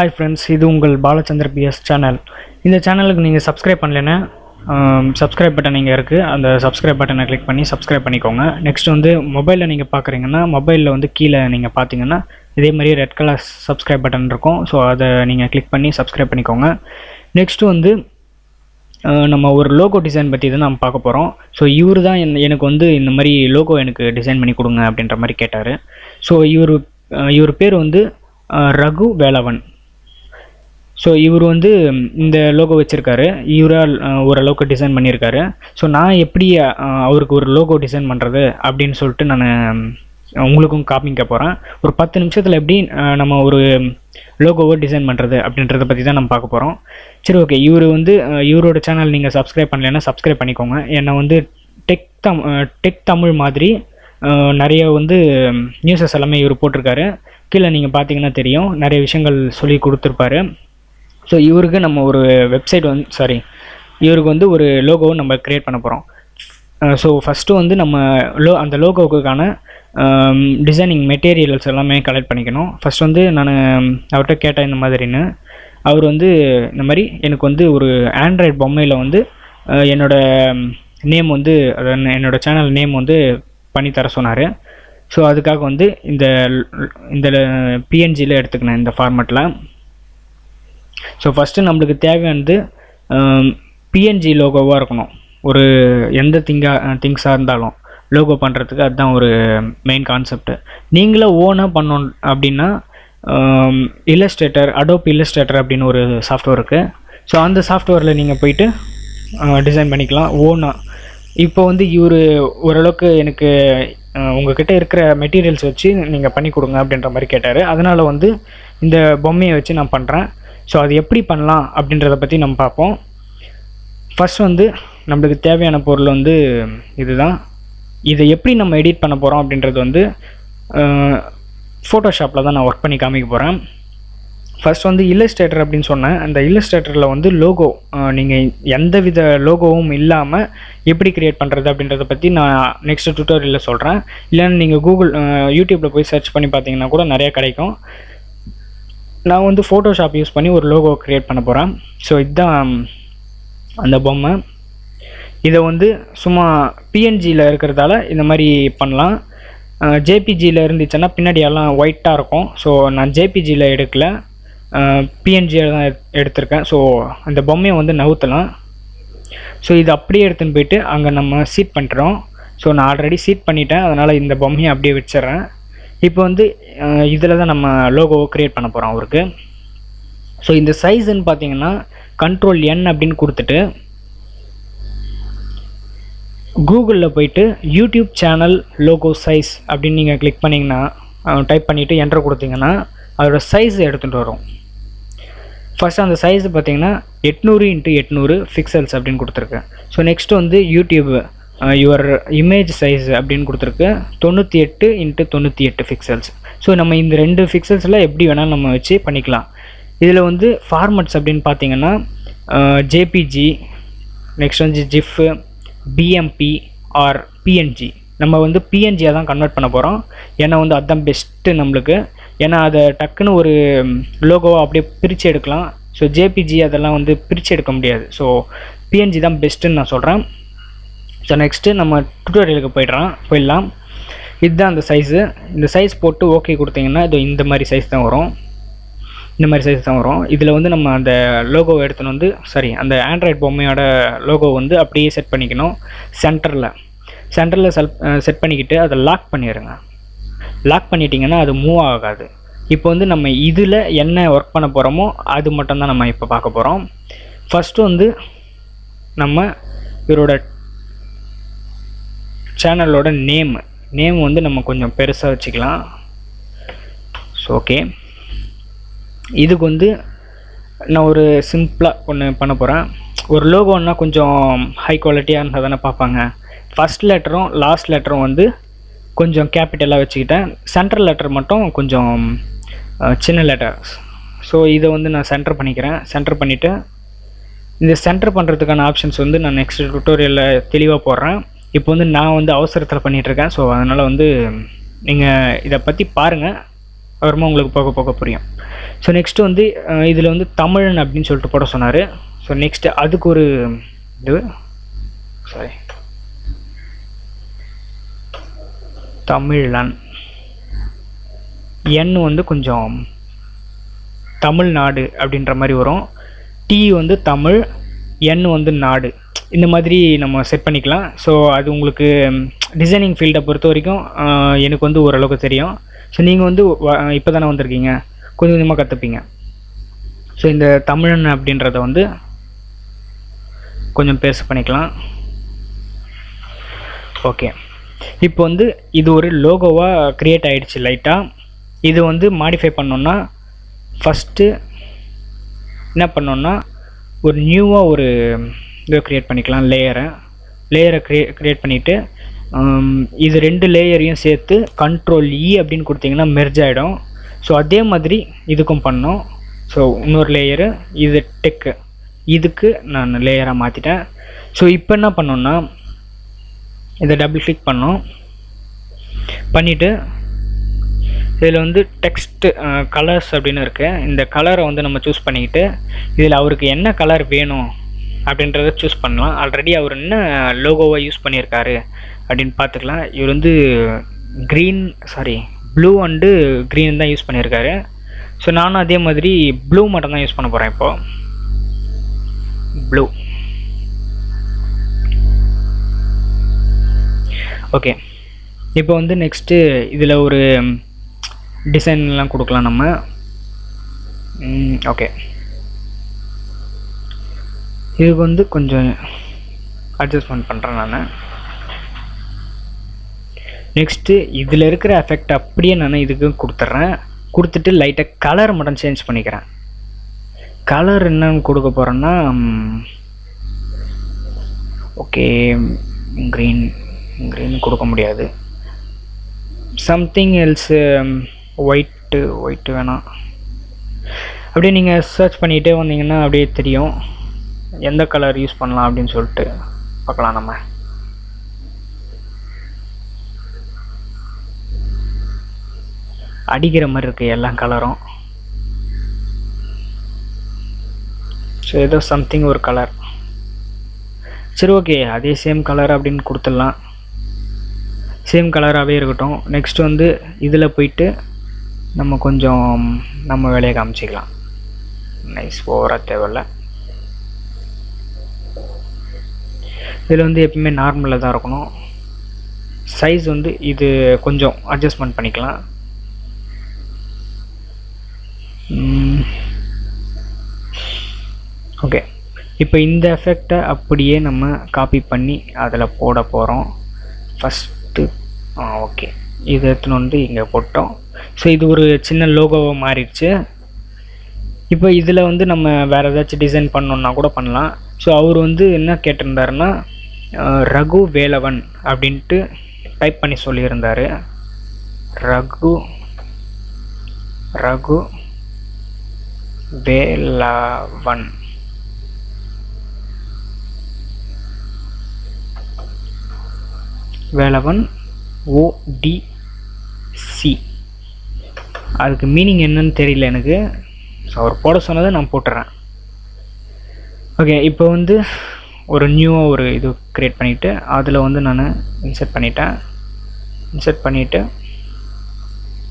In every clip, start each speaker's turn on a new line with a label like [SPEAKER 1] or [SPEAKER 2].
[SPEAKER 1] Hi friends இது உங்கள் Balachandra PS channel இந்த சேனலுக்கு நீங்கள் சப்ஸ்கிரைப் பண்ணலைன்னா சப்ஸ்கிரைப் பட்டன் இங்கே இருக்குது அந்த சப்ஸ்கிரைப் பட்டனை கிளிக் பண்ணி சப்ஸ்கிரைப் பண்ணிக்கோங்க. நெக்ஸ்ட் வந்து மொபைலில் நீங்கள் பார்க்குறீங்கன்னா மொபைலில் வந்து கீழே நீங்கள் பார்த்தீங்கன்னா இதே மாதிரி ரெட் கலர் சப்ஸ்கிரைப் பட்டன் இருக்கும். ஸோ அதை நீங்கள் கிளிக் பண்ணி சப்ஸ்கிரைப் பண்ணிக்கோங்க. நெக்ஸ்ட் வந்து நம்ம ஒரு லோகோ டிசைன் பற்றி தான் நம்ம பார்க்க போகிறோம் ஸோ இவர் தான் என் எனக்கு வந்து இந்த மாதிரி லோகோ எனக்கு டிசைன் பண்ணி கொடுங்க அப்படின்ற மாதிரி கேட்டார். ஸோ இவர் இவர் பேர் வந்து ரகு வேலவன். ஸோ இவர் வந்து இந்த லோகோ வச்சுருக்காரு. இவரால் ஓரளவுக்கு டிசைன் பண்ணியிருக்காரு. ஸோ நான் எப்படி அவருக்கு ஒரு லோகோ டிசைன் பண்ணுறது அப்படின்னு சொல்லிட்டு நான் உங்களுக்கும் காமிக்க போகிறேன் ஒரு பத்து நிமிஷத்தில் எப்படி நம்ம ஒரு லோகோவை டிசைன் பண்ணுறது அப்படின்றத பற்றி தான் நம்ம பார்க்க போகிறோம் சரி ஓகே இவர் வந்து இவரோட சேனல் நீங்கள் சப்ஸ்கிரைப் பண்ணலைன்னா சப்ஸ்கிரைப் பண்ணிக்கோங்க. என்னை வந்து டெக் தம் டெக் தமிழ் மாதிரி நிறைய வந்து நியூஸஸ் எல்லாமே இவர் போட்டிருக்காரு. கீழே நீங்கள் பார்த்தீங்கன்னா தெரியும். நிறைய விஷயங்கள் சொல்லி கொடுத்துருப்பாரு. ஸோ இவருக்கு நம்ம ஒரு வெப்சைட் வந்து சாரி இவருக்கு வந்து ஒரு லோகோவை நம்ம க்ரியேட் பண்ண போகிறோம் ஸோ ஃபஸ்ட்டு வந்து நம்ம லோ அந்த லோகோவுக்கான டிசைனிங் மெட்டீரியல்ஸ் எல்லாமே கலெக்ட் பண்ணிக்கணும். ஃபஸ்ட் வந்து நான் அவர்கிட்ட கேட்டேன் இந்த மாதிரின்னு. அவர் வந்து இந்த மாதிரி எனக்கு வந்து ஒரு ஆண்ட்ராய்ட் பொம்மையில் வந்து என்னோடய என்னோட நேம் வந்து அது என்னோடய சேனல் நேம் வந்து பண்ணி தர சொன்னார். ஸோ அதுக்காக வந்து இந்த இந்த பிஎன்ஜியில் எடுத்துக்கினேன் இந்த ஃபார்மெட்டில் ஸோ ஃபஸ்ட்டு நம்மளுக்கு தேவையானது பிஎன்ஜி லோகோவாக இருக்கணும். ஒரு எந்த திங்காக திங்ஸாக இருந்தாலும் லோகோ பண்ணுறதுக்கு அதுதான் ஒரு மெயின் கான்செப்ட் நீங்களே ஓனாக பண்ணணும் அப்படின்னா இல்லஸ்ட்ரேட்டர் அடோப் இல்லஸ்ட்ரேட்டர் அப்படின்னு ஒரு சாஃப்ட்வேர் இருக்குது ஸோ அந்த சாஃப்ட்வேரில் நீங்கள் போயிட்டு டிசைன் பண்ணிக்கலாம். ஓனாக இப்போ வந்து இவர் ஓரளவுக்கு எனக்கு உங்ககிட்ட இருக்கிற மெட்டீரியல்ஸ் வச்சு நீங்கள் பண்ணி கொடுங்க அப்படின்ற மாதிரி கேட்டார். அதனால் வந்து இந்த பொம்மையை வச்சு நான் பண்ணுறேன் ஸோ அது எப்படி பண்ணலாம் அப்படின்றத பற்றி நம்ம பார்ப்போம். ஃபர்ஸ்ட் வந்து நம்மளுக்கு தேவையான பொருள் வந்து இதுதான். இதை எப்படி நம்ம எடிட் பண்ண போகிறோம் அப்படின்றது வந்து ஃபோட்டோஷாப்பில் தான் நான் ஒர்க் பண்ணி காமிக்க போகிறேன் ஃபஸ்ட் வந்து இல்லஸ்ட்ரேட்டர் அப்படின்னு சொன்னேன். அந்த இல்லஸ்ட்ரேட்டரில் வந்து லோகோ நீங்கள் எந்த வித லோகோவும் இல்லாமல் எப்படி கிரியேட் பண்ணுறது அப்படின்றத பற்றி நான் நெக்ஸ்ட் டுட்டோரியலில் சொல்கிறேன் இல்லைன்னா நீங்கள் கூகுள் யூடியூப்பில் போய் சர்ச் பண்ணி பார்த்தீங்கன்னா கூட நிறையா கிடைக்கும். நான் வந்து ஃபோட்டோஷாப் யூஸ் பண்ணி ஒரு லோகோ க்ரியேட் பண்ண போகிறேன் ஸோ இதுதான் அந்த பொம்மை. இதை வந்து சும்மா பிஎன்ஜியில் இருக்கிறதால இந்த மாதிரி பண்ணலாம். ஜேபிஜியில் இருந்துச்சுன்னா பின்னாடியெல்லாம் ஒயிட்டாக இருக்கும். ஸோ நான் ஜேபிஜியில் எடுக்கல. பிஎன்ஜியில் தான் எடுத்திருக்கேன். ஸோ அந்த பொம்மையை வந்து நவுத்தலாம். ஸோ இது அப்படியே எடுத்துன்னு போயிட்டு அங்கே நம்ம சீட் பண்ணுறோம் ஸோ நான் ஆல்ரெடி சீட் பண்ணிட்டேன். அதனால் இந்த பொம்மையை அப்படியே வச்சிடுறேன். இப்போ வந்து இதில் தான் நம்ம லோகோவை க்ரியேட் பண்ண போகிறோம் அவருக்கு. ஸோ இந்த சைஸுன்னு பார்த்தீங்கன்னா கண்ட்ரோல் என் அப்படின்னு கொடுத்துட்டு கூகுளில் போயிட்டு யூடியூப் சேனல் லோகோ சைஸ் அப்படின்னு நீங்கள் கிளிக் பண்ணிங்கன்னா டைப் பண்ணிவிட்டு என்ட்ரு கொடுத்தீங்கன்னா அதோட சைஸ் எடுத்துகிட்டு வரும். ஃபஸ்ட்டு அந்த சைஸ் பார்த்தீங்கன்னா எட்நூறு இன்ட்டு எட்நூறு பிக்சல்ஸ் அப்படின்னு கொடுத்துருக்கு. ஸோ நெக்ஸ்ட்டு வந்து யூடியூப் யுவர் இமேஜ் சைஸ் அப்படின்னு கொடுத்துருக்கு. தொண்ணூற்றி எட்டு இன்ட்டு தொண்ணூற்றி எட்டு பிக்சல்ஸ் ஸோ நம்ம இந்த ரெண்டு பிக்சல்ஸில் எப்படி வேணாலும் நம்ம வச்சு பண்ணிக்கலாம். இதில் வந்து ஃபார்மட்ஸ் அப்படின்னு பார்த்தீங்கன்னா ஜேபிஜி நெக்ஸ்ட் வந்து ஜிஃப்பு பிஎம்பி ஆர் பிஎன்ஜி நம்ம வந்து பிஎன்ஜியாக தான் கன்வெர்ட் பண்ண போகிறோம் ஏன்னா வந்து அதுதான் பெஸ்ட்டு நம்மளுக்கு. ஏன்னா அதை டக்குன்னு ஒரு லோகோவாக அப்படியே பிரித்து எடுக்கலாம். ஸோ ஜேபிஜி அதெல்லாம் வந்து பிரித்து எடுக்க முடியாது. ஸோ பிஎன்ஜி தான் பெஸ்ட்டுன்னு நான் சொல்கிறேன் ஸோ நெக்ஸ்ட்டு நம்ம டுட்டோரியலுக்கு போயிடுறோம். போயிடலாம். இதுதான் அந்த சைஸு இந்த சைஸ் போட்டு ஓகே கொடுத்தீங்கன்னா இது இந்த மாதிரி சைஸ் தான் வரும். இந்த மாதிரி சைஸ் தான் வரும். இதில் வந்து நம்ம அந்த லோகோவை எடுத்துன்னு வந்து சாரி அந்த ஆண்ட்ராய்ட் பொம்மையோட லோகோ வந்து அப்படியே செட் பண்ணிக்கணும். சென்டரில் சென்டரில் செல் செட் பண்ணிக்கிட்டு அதை லாக் பண்ணிடுங்க. லாக் பண்ணிட்டீங்கன்னா அது மூவ் ஆகாது. இப்போ வந்து நம்ம இதில் என்ன ஒர்க் பண்ண போகிறோமோ அது மட்டும்தான் நம்ம இப்போ பார்க்க போகிறோம் ஃபஸ்ட்டு வந்து நம்ம இவரோட சேனலோட நேம் நேம் வந்து நம்ம கொஞ்சம் பெருசாக வச்சுக்கலாம். ஸோ ஓகே இதுக்கு வந்து நான் ஒரு சிம்பிளாக ஒன்று பண்ண போகிறேன் ஒரு லோகோன்னா கொஞ்சம் ஹை குவாலிட்டியாக இருந்தால் தானே பார்ப்பாங்க. ஃபஸ்ட் லெட்டரும் லாஸ்ட் லெட்டரும் வந்து கொஞ்சம் கேபிட்டலாக வச்சுக்கிட்டேன். சென்ட்ரல் லெட்டர் மட்டும் கொஞ்சம் சின்ன லெட்டர் ஸோ இதை வந்து நான் சென்டர் பண்ணிக்கிறேன். சென்டர் பண்ணிவிட்டு இந்த சென்டர் பண்ணுறதுக்கான ஆப்ஷன்ஸ் வந்து நான் நெக்ஸ்ட் டுட்டோரியலில் தெளிவாக போடுறேன். இப்போ வந்து நான் வந்து அவசரத்தில் பண்ணிகிட்ருக்கேன் ஸோ அதனால் வந்து நீங்கள் இதை பற்றி பாருங்கள் அப்புறமா உங்களுக்கு போக போக புரியும். ஸோ நெக்ஸ்ட்டு வந்து இதில் வந்து தமிழன் அப்படின்னு சொல்லிட்டு போட சொன்னார். ஸோ நெக்ஸ்ட்டு அதுக்கு ஒரு இது. சாரி தமிழன். எண் வந்து கொஞ்சம் தமிழ்நாடு அப்படின்ற மாதிரி வரும். டி வந்து தமிழ் எண் வந்து நாடு. இந்த மாதிரி நம்ம செட் பண்ணிக்கலாம். ஸோ அது உங்களுக்கு டிசைனிங் ஃபீல்டை பொறுத்த வரைக்கும் எனக்கு வந்து ஓரளவுக்கு தெரியும். ஸோ நீங்கள் வந்து இப்போ தானே வந்திருக்கீங்க? கொஞ்சம் கொஞ்சமாக கற்றுப்பீங்க ஸோ இந்த தமிழன் அப்படின்றத வந்து கொஞ்சம் பெருசு பண்ணிக்கலாம். ஓகே இப்போ வந்து இது ஒரு லோகோவாக க்ரியேட் ஆகிடுச்சு லைட்டாக இது வந்து மாடிஃபை பண்ணோன்னா ஃபஸ்ட்டு என்ன பண்ணோன்னா ஒரு நியூவாக ஒரு இதை க்ரியேட் பண்ணிக்கலாம் லேயரை லேயரை க்ரியே க்ரியேட் பண்ணிவிட்டு இது ரெண்டு லேயரையும் சேர்த்து கண்ட்ரோல் இ e அப்படின்னு கொடுத்தீங்கன்னா மெர்ஜ் ஆகிடும் ஸோ அதே மாதிரி இதுக்கும் பண்ணோம். ஸோ இன்னொரு லேயரு இது டெக்கு இதுக்கு நான் லேயராக மாற்றிட்டேன் ஸோ இப்போ என்ன பண்ணோன்னா இதை டபுள் கிளிக் பண்ணோம். பண்ணிவிட்டு இதில் வந்து டெக்ஸ்ட்டு கலர்ஸ் அப்படின்னு இருக்குது இந்த கலரை வந்து நம்ம சூஸ் பண்ணிக்கிட்டு இதில் அவருக்கு என்ன கலர் வேணும் அப்படின்றத சூஸ் பண்ணலாம். ஆல்ரெடி அவர் என்ன லோகோவை யூஸ் பண்ணியிருக்காரு அப்படின்னு பார்த்துக்கலாம். இவர் வந்து green sorry blue and green தான் யூஸ் பண்ணியிருக்காரு. ஸோ நானும் அதே மாதிரி ப்ளூ மட்டும் தான் யூஸ் பண்ண போகிறேன் இப்போது ப்ளூ ஓகே இப்போ வந்து நெக்ஸ்ட்டு இதில் ஒரு டிசைன்லாம் கொடுக்கலாம் நம்ம. ஓகே இதுக்கு வந்து கொஞ்சம் அட்ஜஸ்ட்மெண்ட் பண்ணுறேன் நான். நெக்ஸ்ட்டு இதில் இருக்கிற எஃபெக்ட் அப்படியே நான் இதுக்கும் கொடுத்துட்றேன். கொடுத்துட்டு லைட்டாக கலர் மட்டும் சேஞ்ச் பண்ணிக்கிறேன். கலர் என்னன்னு கொடுக்க போகிறேன்னா ஓகே க்ரீன் க்ரீன் கொடுக்க முடியாது. சம்திங் எல்ஸு ஒயிட்டு ஒயிட்டு வேணாம். அப்படியே நீங்கள் சர்ச் பண்ணிகிட்டே வந்தீங்கன்னா அப்படியே தெரியும். எந்த கலர் யூஸ் பண்ணலாம் அப்படின்னு சொல்லிட்டு பார்க்கலாம் நம்ம. அடிக்கிற மாதிரி இருக்குது எல்லா கலரும் ஸோ ஏதோ சம்திங் ஒரு கலர் சரி ஓகே அதே சேம் கலர் அப்படின்னு கொடுத்துடலாம். சேம் கலராகவே இருக்கட்டும். நெக்ஸ்ட் வந்து இதில் போயிட்டு நம்ம கொஞ்சம் நம்ம வேலையை காமிச்சிக்கலாம். நைஸ் ஓவராக தேவையில்ல. இதில் வந்து எப்பவுமே நார்மலில் தான் இருக்கணும். சைஸ் வந்து இது கொஞ்சம் அட்ஜஸ்ட்மெண்ட் பண்ணிக்கலாம். ஓகே இப்போ இந்த எஃபெக்டை அப்படியே நம்ம காப்பி பண்ணி அதில் போட போகிறோம் ஃபஸ்ட்டு ஆ ஓகே இது எடுத்துன்னு வந்து இங்கே போட்டோம். ஸோ இது ஒரு சின்ன லோகோவாக மாறிடுச்சு. இப்போ இதில் வந்து நம்ம வேறு ஏதாச்சும் டிசைன் பண்ணோன்னா கூட பண்ணலாம். ஸோ அவர் வந்து என்ன கேட்டிருந்தாருன்னா ரகு வேலவன் அப்படின்ட்டு டைப் பண்ணி சொல்லியிருந்தார். ரகு ரகு வேலவன். வேலவன் ஓடிசி அதுக்கு மீனிங் என்னன்னு தெரியல எனக்கு. ஸோ அவர் போட சொன்னதை நான் போட்டுறேன். ஓகே இப்போ வந்து ஒரு நியூவாக ஒரு இது க்ரியேட் பண்ணிவிட்டு அதில் வந்து நான் இன்சர்ட் பண்ணிட்டேன். இன்சர்ட் பண்ணிவிட்டு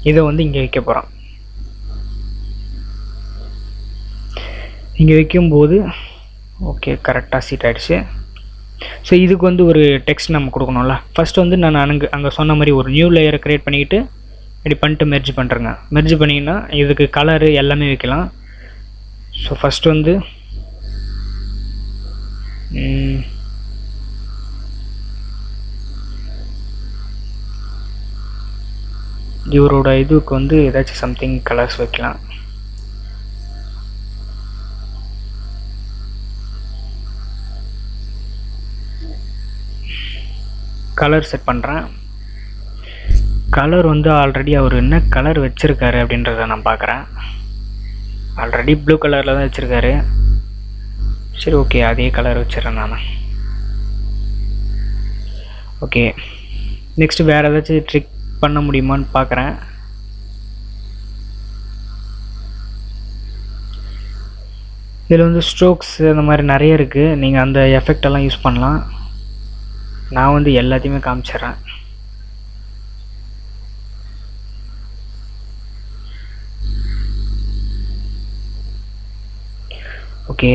[SPEAKER 1] இதை வந்து இங்கே வைக்க போகிறேன் இங்கே வைக்கும்போது ஓகே கரெக்டாக சீட் ஆகிடுச்சு ஸோ இதுக்கு வந்து ஒரு டெக்ஸ்ட் நம்ம கொடுக்கணும்ல. ஃபஸ்ட்டு வந்து நான் அங்கே அங்கே சொன்ன மாதிரி ஒரு நியூ லேயரை க்ரியேட் பண்ணிக்கிட்டு இப்படி பண்ணிட்டு மெர்ஜ் பண்ணுறேங்க மெர்ஜ் பண்ணிங்கன்னா இதுக்கு கலரு எல்லாமே வைக்கலாம். ஸோ ஃபஸ்ட்டு வந்து இவரோட இதுக்கு வந்து ஏதாச்சும் சம்திங் கலர்ஸ் வைக்கலாம். கலர் செட் பண்ணுறேன் கலர் வந்து ஆல்ரெடி அவர் என்ன கலர் வச்சுருக்காரு அப்படின்றத நான் பார்க்குறேன். ஆல்ரெடி ப்ளூ கலரில் தான் வச்சுருக்காரு. சரி ஓகே அதே கலர் வச்சிடறேன் நான். ஓகே நெக்ஸ்ட்டு வேறு ஏதாச்சும் ட்ரிக் பண்ண முடியுமான்னு பார்க்குறேன் இதில் வந்து ஸ்ட்ரோக்ஸ் அந்த மாதிரி நிறைய இருக்குது நீங்கள் அந்த எஃபெக்டெல்லாம் யூஸ் பண்ணலாம். நான் வந்து எல்லாத்தையுமே காமிச்சிட்றேன். ஓகே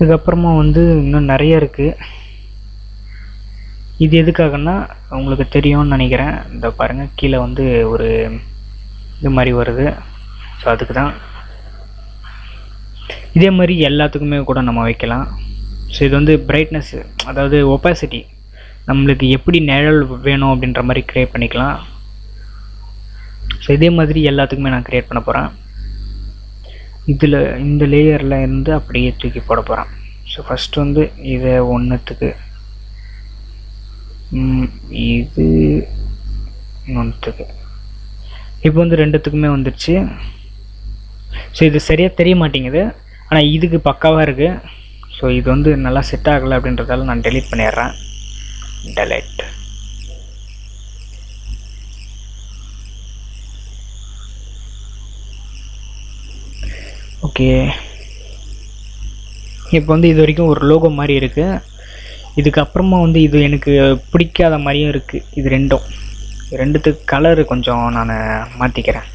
[SPEAKER 1] இதுக்கப்புறமா வந்து இன்னும் நிறைய இருக்குது இது எதுக்காகன்னா உங்களுக்கு தெரியும்னு நினைக்கிறேன். இந்த பாருங்கள் கீழே வந்து ஒரு இது மாதிரி வருது. ஸோ அதுக்கு தான் இதே மாதிரி எல்லாத்துக்குமே கூட நம்ம வைக்கலாம். ஸோ இது வந்து பிரைட்னஸ் அதாவது ஒப்பாசிட்டி நம்மளுக்கு எப்படி நிழல் வேணும் அப்படின்ற மாதிரி க்ரியேட் பண்ணிக்கலாம். ஸோ இதே மாதிரி எல்லாத்துக்குமே நான் க்ரியேட் பண்ண போகிறேன் இதில் இந்த லேயரில் இருந்து அப்படியே தூக்கி போட போகிறேன் ஸோ ஃபஸ்ட்டு வந்து இதை ஒன்றுத்துக்கு இது ஒன்றுத்துக்கு இப்போ வந்து ரெண்டுத்துக்குமே வந்துடுச்சு ஸோ இது சரியாக தெரிய மாட்டேங்குது. ஆனால் இதுக்கு பக்காவாக இருக்குது ஸோ இது வந்து நல்லா செட் ஆகலை அப்படின்றதால நான் டெலீட் பண்ணிடுறேன். Delete okay. இப்போ வந்து இது வரைக்கும் ஒரு லோகோ மாதிரி இருக்குது இதுக்கப்புறமா வந்து இது எனக்கு பிடிக்காத மாதிரியும் இருக்குது இது ரெண்டும். ரெண்டுத்துக்கு கலரு கொஞ்சம் நான் மாற்றிக்கிறேன்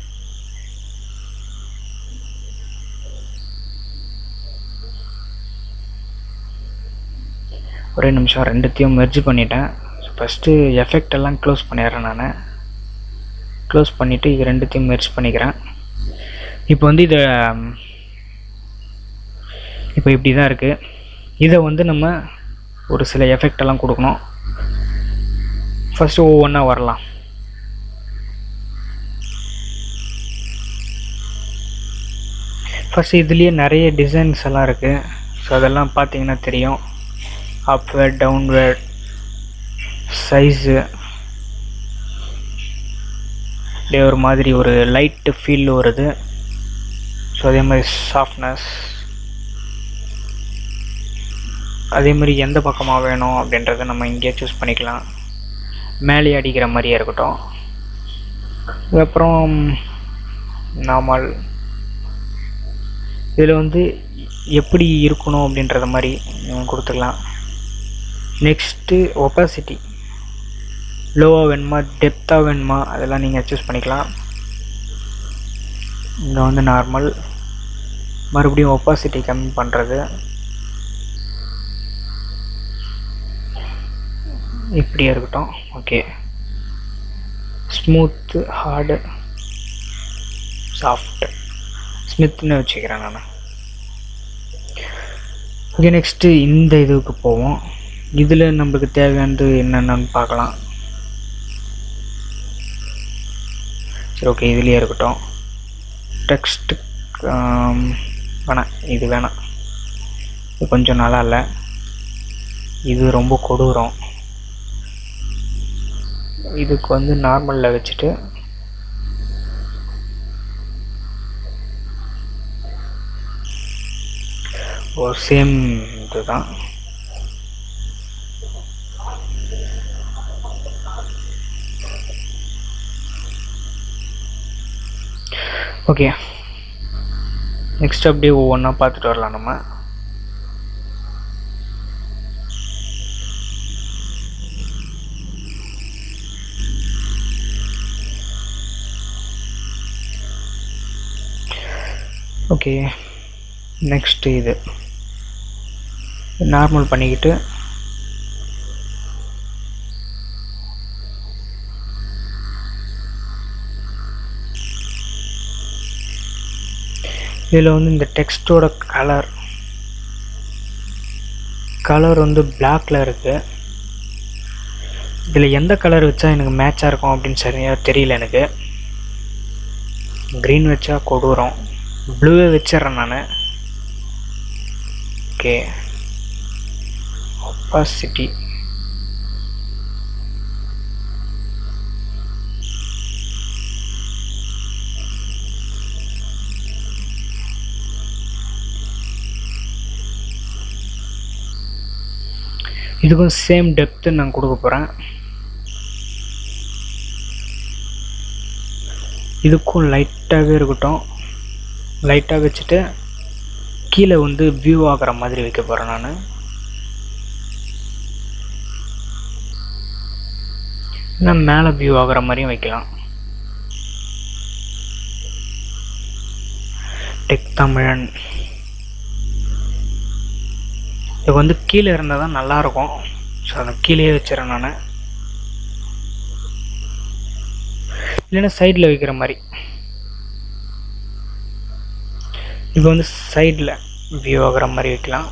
[SPEAKER 1] ஒரே நிமிஷம் ரெண்டுத்தையும் மெர்ஜ் பண்ணிட்டேன். ஃபஸ்ட்டு எஃபெக்ட் எல்லாம் க்ளோஸ் பண்ணிடுறேன் நான். க்ளோஸ் பண்ணிவிட்டு இது ரெண்டுத்தையும் மெர்ஜ் பண்ணிக்கிறேன். இப்போ வந்து இதை இப்போ இப்படி தான் இருக்குது இதை வந்து நம்ம ஒரு சில எஃபெக்ட் எல்லாம் கொடுக்கணும். ஃபஸ்ட்டு ஒவ்வொன்றா வரலாம். ஃபஸ்ட்டு இதுலேயே நிறைய டிசைன்ஸ் எல்லாம் இருக்குது ஸோ அதெல்லாம் பார்த்தீங்கன்னா தெரியும். அப்வேர்ட் டவுன்வேர்ட் சைஸு அப்படியே ஒரு மாதிரி ஒரு லைட்டு ஃபீல் வருது. ஸோ அதே மாதிரி சாஃப்ட்னஸ் அதே மாதிரி எந்த பக்கமாக வேணும் அப்படின்றத நம்ம இங்கேயே சூஸ் பண்ணிக்கலாம். மேலே அடிக்கிற மாதிரியே இருக்கட்டும். அதுக்கப்புறம் நார்மல். இதில் வந்து எப்படி இருக்கணும் அப்படின்றத மாதிரி கொடுத்துக்கலாம். நெக்ஸ்ட்டு ஒப்பாசிட்டி லோவாக வேணுமா டெப்த்தாக வேணுமா அதெல்லாம் நீங்கள் சூஸ் பண்ணிக்கலாம். இங்கே வந்து நார்மல் மறுபடியும் ஒப்பாசிட்டி கம்மி பண்ணுறது இப்படியே இருக்கட்டும். ஓகே ஸ்மூத்து ஹார்டு சாஃப்ட் ஸ்மித்னு வச்சுக்கிறேன் நான். ஓகே நெக்ஸ்ட்டு இந்த இதுக்கு போவோம். இதில் நம்மளுக்கு தேவையானது என்னென்னு பார்க்கலாம். சரி ஓகே இதுலேயே இருக்கட்டும். டெக்ஸ்ட் um, வேணாம் இது வேணாம். இது கொஞ்சம் நல்லா இல்லை. இது ரொம்ப கொடூரம். இதுக்கு வந்து நார்மலில் வச்சுட்டு ஒரு சேம் இதுதான். ஓகே நெக்ஸ்ட் அப்படியே ஒவ்வொன்றா பார்த்துட்டு வரலாம் நம்ம. ஓகே நெக்ஸ்ட்டு இது. நார்மல் பண்ணிக்கிட்டு இதில் வந்து இந்த டெக்ஸ்டோட கலர் கலர் வந்து பிளாக்ல இருக்குது இதில் எந்த கலர் வச்சா எனக்கு மேட்சாக இருக்கும் அப்படின்னு சரியாக தெரியல எனக்கு. க்ரீன் வச்சா கொடூரம். ப்ளூவே வச்சிட்றேன் நான். ஓகே. ஒப்பாசிட்டி இதுக்கும் சேம் டெப்த்து நான் கொடுக்க போகிறேன் இதுக்கும் லைட்டாகவே இருக்கட்டும். லைட்டாக வச்சுட்டு கீழே வந்து வியூ ஆகிற மாதிரி வைக்க போகிறேன் நான். இல்லை மேலே வியூ ஆகிற மாதிரியும் வைக்கலாம். டெக் தமிழன். இது வந்து கீழே இருந்தால் தான் நல்லாயிருக்கும் ஸோ அதை கீழே வச்சிடறேன் நான். இல்லைன்னா சைடில் வைக்கிற மாதிரி. இப்போ வந்து சைடில் வியூ ஆகிற மாதிரி வைக்கலாம்.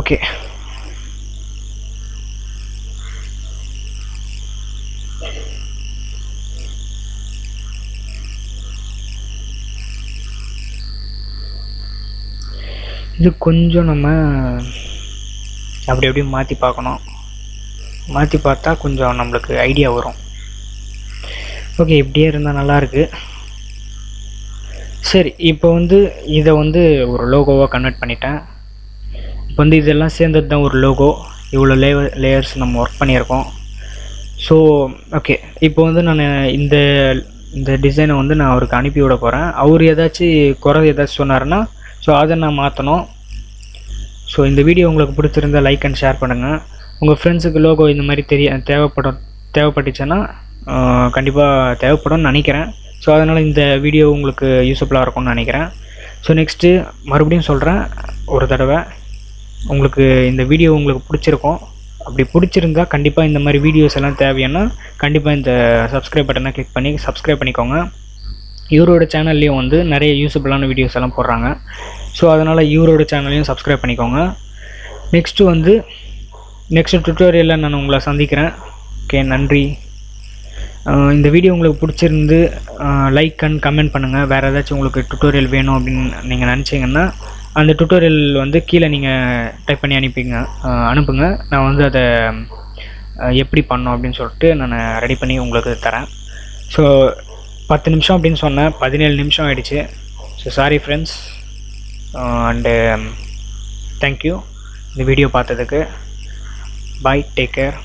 [SPEAKER 1] ஓகே இது கொஞ்சம் நம்ம அப்படி அப்படியே மாற்றி பார்க்கணும். மாற்றி பார்த்தா கொஞ்சம் நம்மளுக்கு ஐடியா வரும். ஓகே இப்படியே இருந்தால் நல்லாயிருக்கு சரி இப்போ வந்து இதை வந்து ஒரு லோகோவாக கன்வெர்ட் பண்ணிட்டேன். இப்போ வந்து இதெல்லாம் சேர்ந்தது தான் ஒரு லோகோ இவ்வளோ லேயர் லேயர்ஸ் நம்ம ஒர்க் பண்ணியிருக்கோம். ஸோ ஓகே இப்போ வந்து நான் இந்த இந்த டிசைனை வந்து நான் அவருக்கு அனுப்பி விட போகிறேன் அவர் ஏதாச்சும் குறை ஏதாச்சும் சொன்னார்னா ஸோ அதை நான் மாற்றணும் ஸோ இந்த வீடியோ உங்களுக்கு பிடிச்சிருந்தா லைக் அண்ட் ஷேர் பண்ணுங்கள் உங்கள் ஃப்ரெண்ட்ஸுக்கு லோகோ இந்த மாதிரி தெரிய தேவைப்படும் தேவைப்பட்டுச்சுன்னா கண்டிப்பாக தேவைப்படும்னு நினைக்கிறேன். ஸோ அதனால் இந்த வீடியோ உங்களுக்கு யூஸ்ஃபுல்லாக இருக்கும்னு நினைக்கிறேன். ஸோ நெக்ஸ்ட்டு மறுபடியும் சொல்கிறேன் ஒரு தடவை உங்களுக்கு இந்த வீடியோ உங்களுக்கு பிடிச்சிருக்கும். அப்படி பிடிச்சிருந்தா கண்டிப்பாக இந்த மாதிரி வீடியோஸ் எல்லாம் தேவையானா கண்டிப்பாக இந்த சப்ஸ்கிரைப் பட்டனை கிளிக் பண்ணி சப்ஸ்கிரைப் பண்ணிக்கோங்க. இவரோட சேனல்லையும் வந்து நிறைய யூஸ்ஃபுல்லான வீடியோஸ் எல்லாம் போடுறாங்க. ஸோ அதனால் இவரோட சேனலையும் சப்ஸ்கிரைப் பண்ணிக்கோங்க. நெக்ஸ்ட்டு வந்து நெக்ஸ்ட் டுட்டோரியலில் நான் உங்களை சந்திக்கிறேன். ஓகே நன்றி. இந்த வீடியோ உங்களுக்கு பிடிச்சிருந்து லைக் அண்ட் கமெண்ட் பண்ணுங்கள் வேறு ஏதாச்சும் உங்களுக்கு டுட்டோரியல் வேணும் அப்படின்னு நீங்கள் நினச்சிங்கன்னா அந்த டுட்டோரியல் வந்து கீழே நீங்கள் டைப் பண்ணி அனுப்பிங்க அனுப்புங்க. நான் வந்து அதை எப்படி பண்ணோம் அப்படின்னு சொல்லிட்டு நான் ரெடி பண்ணி உங்களுக்கு தரேன். ஸோ பத்து நிமிஷம் அப்படின்னு சொன்னேன். பதினேழு நிமிஷம் ஆகிடுச்சு so sorry friends and thank you இந்த வீடியோ பார்த்ததுக்கு. Bye take care